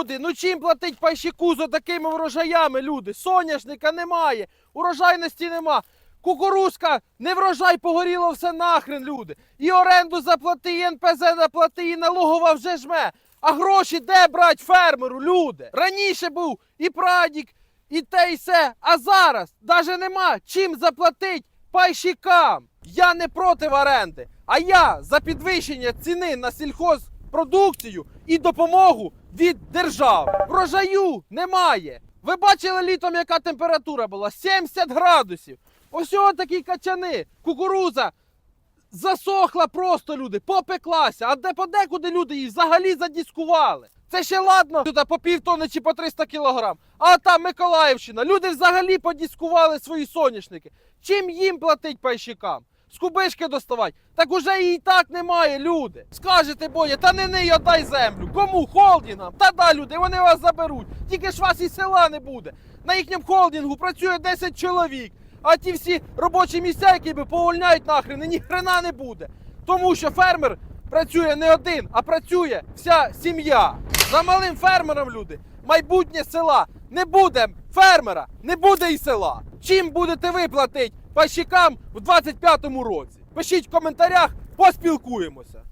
Люди, ну чим платить пайщику за такими врожаями, люди? Соняшника немає, урожайності нема. Кукурузка, не врожай, погоріло все нахрен, люди. І оренду заплати, і НПЗ заплати, і налогова вже жме. А гроші де брать фермеру, люди? Раніше був і прадік, і те, і се. А зараз навіть нема чим заплатить пайщикам. Я не проти оренди, а я за підвищення ціни на сільхозпродукцію і допомогу від держави. Врожаю немає. Ви бачили літом, яка температура була? 70 градусів. Ось такі качани. Кукуруза засохла просто люди, попеклася. А де подекуди люди її взагалі задіскували. Це ще ладно, тут по півтони чи по 300 кілограм. А там Миколаївщина. Люди взагалі подіскували свої соняшники. Чим їм платить пайщикам? З кубишки доставать. Так уже і так немає, люди. Скажете, боє, та не ний отдай землю. Кому? Холдингам? Та да, люди, вони вас заберуть. Тільки ж вас і села не буде. На їхньому холдингу працює 10 чоловік. А ті всі робочі місця, які би повольняють нахрен, і ні хрена не буде. Тому що фермер працює не один, а працює вся сім'я. За малим фермером, люди, майбутнє села. Не буде фермера, не буде і села. Чим будете ви платити пайщикам в 25-му році? Пишіть в коментарях, поспілкуємося.